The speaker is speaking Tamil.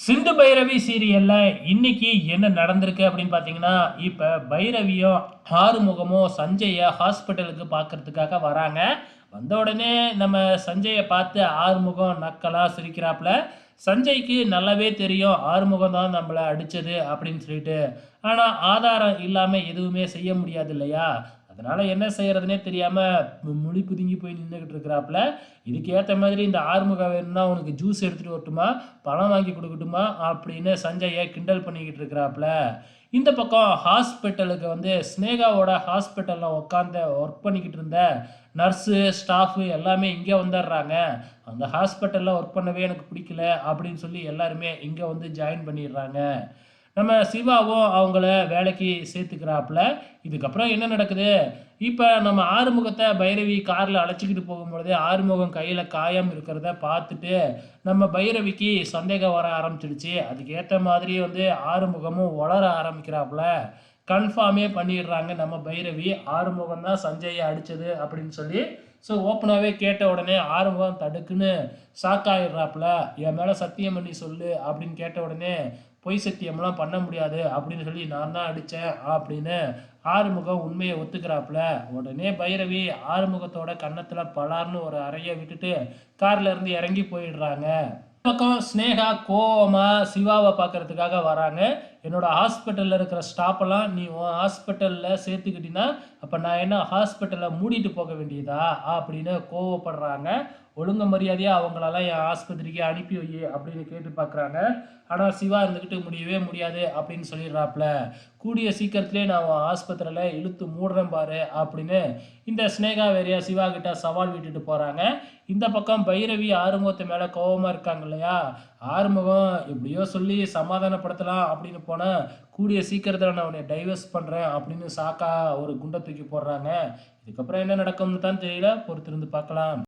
சிந்து பைரவி சீரியல்ல இன்னைக்கு என்ன நடந்திருக்கு அப்படின்னு பார்த்தீங்கன்னா இப்போ பைரவியும் ஆறுமுகமும் சஞ்சயை ஹாஸ்பிட்டலுக்கு பார்க்கறதுக்காக வராங்க. வந்த உடனே நம்ம சஞ்சயை பார்த்து ஆறுமுகம் நக்கலா சிரிக்கிறாப்புல. சஞ்சய்க்கு நல்லாவே தெரியும் ஆறுமுகம் தான் நம்மளை அடிச்சது அப்படின்னு சொல்லிட்டு. ஆனால் ஆதாரம் இல்லாமல் எதுவுமே செய்ய முடியாது இல்லையா? அதனால் என்ன செய்கிறதுனே தெரியாமல் மு- முழி புதுங்கி போய் நின்றுக்கிட்டு இருக்கிறாப்புல. இதுக்கு ஏற்ற மாதிரி இந்த ஆறுமுகம் வேணும்னா உனக்கு ஜூஸ் எடுத்துகிட்டு வரட்டுமா? பணம் வாங்கி கொடுக்கட்டுமா? அப்படின்னு சஞ்சயை கிண்டல் பண்ணிக்கிட்டு இருக்கிறாப்புல. இந்த பக்கம் ஹாஸ்பிட்டலுக்கு வந்து ஸ்னேகாவோட ஹாஸ்பிட்டலில் உட்காந்து ஒர்க் பண்ணிக்கிட்டு இருந்த நர்ஸு ஸ்டாஃபு எல்லாமே இங்கே வந்துடுறாங்க அந்த ஹாஸ்பிட்டலில் ஒர்க் பண்ணவே எனக்கு பிடிக்கல அப்படின்னு சொல்லி எல்லாருமே இங்கே வந்து ஜாயின் பண்ணிடுறாங்க நம்ம சிவாவும் அவங்கள வேலைக்கு சேர்த்துக்கிறாப்புல. இதுக்கப்புறம் என்ன நடக்குது? இப்போ நம்ம ஆறுமுகத்தை பைரவி காரில் அழைச்சிக்கிட்டு போகும்பொழுது ஆறுமுகம் கையில் காயம் இருக்கிறத பார்த்துட்டு நம்ம பைரவிக்கு சந்தேகம் வர ஆரம்பிச்சிடுச்சு. அதுக்கேற்ற மாதிரி வந்து ஆறுமுகமும் வளர ஆரம்பிக்கிறாப்புல. கன்ஃபார்மே பண்ணிடுறாங்க. நம்ம பைரவி ஆறுமுகம் தான் சஞ்சயை அடித்தது அப்படின்னு சொல்லி ஸோ ஓப்பனாகவே கேட்ட உடனே ஆறுமுகம் தடுக்குன்னு சாக்காயிடுறாப்புல. என் மேலே சத்தியம் பண்ணி சொல்லு அப்படின்னு கேட்ட உடனே பொய் சத்தியம்லாம் பண்ண முடியாது அப்படின்னு சொல்லி நான் தான் அடித்தேன் அப்படின்னு ஆறுமுகம் உண்மையை ஒத்துக்கிறாப்புல. உடனே பைரவி ஆறுமுகத்தோட கன்னத்தில் பலார்னு ஒரு அறையை விட்டுட்டு கார்லேருந்து இறங்கி போயிடுறாங்க. பக்கம் ஸ்னேகா கோவமாக சிவாவை பார்க்கறதுக்காக வராங்க. என்னோட ஹாஸ்பிட்டலில் இருக்கிற ஸ்டாஃபெல்லாம் நீ உன் ஹாஸ்பிட்டலில் சேர்த்துக்கிட்டீங்கன்னா அப்போ நான் என்ன ஹாஸ்பிட்டலை மூடிட்டு போக வேண்டியதா? அப்படின்னு கோவப்படுறாங்க. ஒழுங்க மரியாதையாக அவங்களெல்லாம் என் ஆஸ்பத்திரிக்கு அனுப்பி வை அப்படின்னு கேட்டு பார்க்குறாங்க ஆனால் சிவா இருந்துக்கிட்டு முடியவே முடியாது அப்படின்னு சொல்லிடுறாப்புல கூடிய சீக்கிரத்துலேயே நான் உன் ஆஸ்பத்திரியில் இழுத்து மூடுறேன் பாரு அப்படின்னு இந்த ஸ்னேகா வேறையா சிவா கிட்ட சவால் விட்டுட்டு போகிறாங்க இந்த பக்கம் பைரவி ஆறுமுகத்து மேலே கோவமாக இருக்காங்க இல்லையா? ஆறுமுகம் எப்படியோ சொல்லி சமாதானப்படுத்தலாம் அப்படின்னு போனால் கூடிய சீக்கிரத்தில் நான் அவனை டைவர்ஸ் பண்ணுறேன் அப்படின்னு சாக்கா ஒரு குண்டை தூக்கி போடுறாங்க. இதுக்கப்புறம் என்ன நடக்கும்னு தான் தெரியல. பொறுத்திருந்து பார்க்கலாம்.